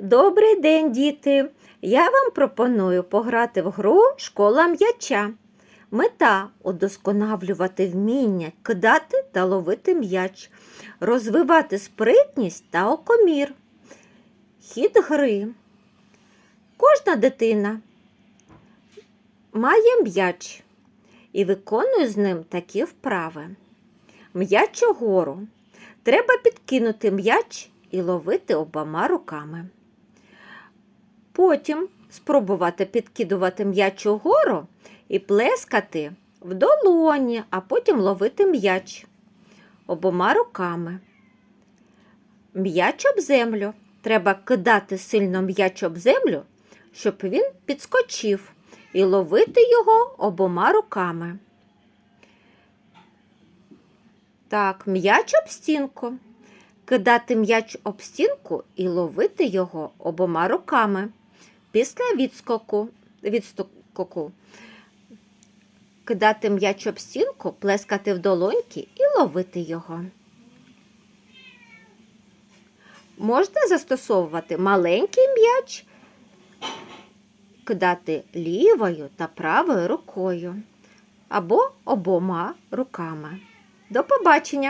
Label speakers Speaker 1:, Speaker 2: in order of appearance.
Speaker 1: Добрий день, діти! Я вам пропоную пограти в гру Школа м'яча. Мета удосконалювати вміння кидати та ловити м'яч, розвивати спритність та окомір. Хід гри. Кожна дитина має м'яч і виконує з ним такі вправи. М'яч угору. Треба підкинути м'яч і ловити обома руками. Потім спробувати підкидувати м'яч угору і плескати в долоні, а потім ловити м'яч обома руками. М'яч об землю. Треба кидати сильно м'яч об землю, щоб він підскочив, і ловити його обома руками. Так, м'яч об стінку. Кидати м'яч об стінку і ловити його обома руками. Після відскоку, відскоку кидати м'яч об стінку, плескати в долоньки і ловити його. Можна застосовувати маленький м'яч, кидати лівою та правою рукою або обома руками. До побачення!